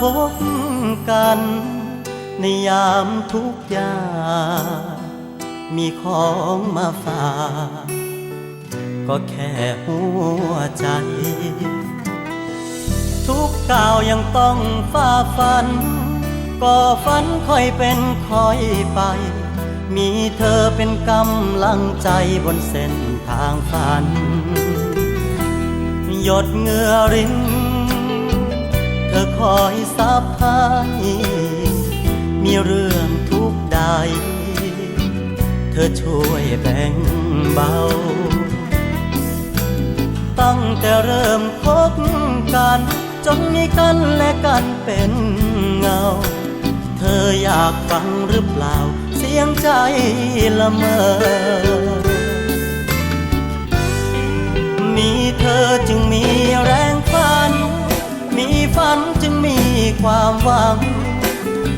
พบกัน ในยามทุกยา มีของมาฝากก็แค่หัวใจ ทุกก้าวยังต้องฝ่าฟัน ก็ฝันค่อยเป็นค่อยไป มีเธอเป็นกำลังใจบนเส้นทางฝัน หยดเงื่อริน อคอยซับให้มีเรื่องทุกใด เธอช่วยแบ่งเบา ตั้งแต่เริ่มคบกัน จนมีกันและกันเป็นเงา เธออยากฟังหรือเปล่า เสียงใจละเมอ มีเธอจึงมี ความหวัง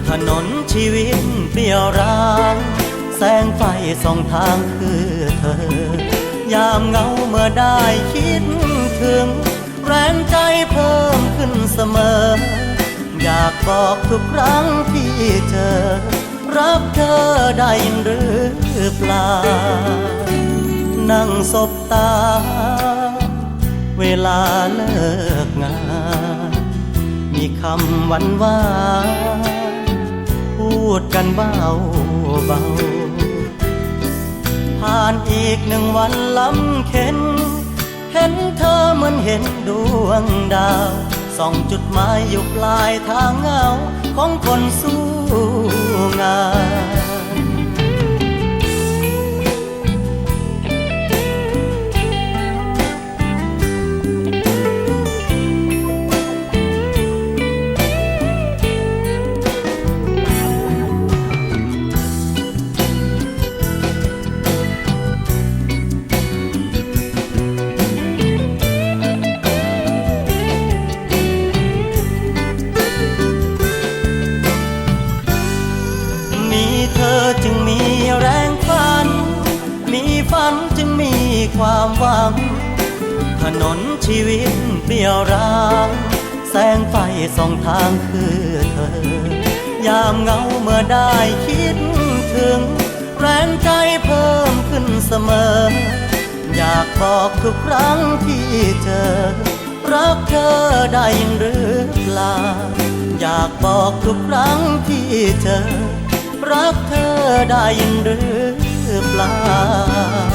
ถนนชีวิตเปลี่ยวร้าง แสงไฟส่องทางคือเธอ ยามเงาเมื่อได้คิดถึง แรงใจเพิ่มขึ้นเสมอ อยากบอกทุกครั้งที่เจอ รักเธอได้หรือเปล่า นั่งสบตา เวลาเลิก คำหวานหวานพูดกันเบาเบา ผ่านอีกหนึ่งวันลำเข็น เห็นเธอเหมือนเห็นดวงดาวส่องจุดหมายอยู่ปลายทางเงา ความหวัง ถนนชีวิตเปี่ยวร้าง แสงไฟส่องทางคือเธอ ยามเงาเมื่อได้คิดถึง แรงใจเพิ่มขึ้นเสมอ อยากบอกทุกครั้งที่เจอ รักเธอได้ยินหรือเปล่าอยากบอกทุกครั้งที่เจอ รักเธอได้ยินหรือเปล่า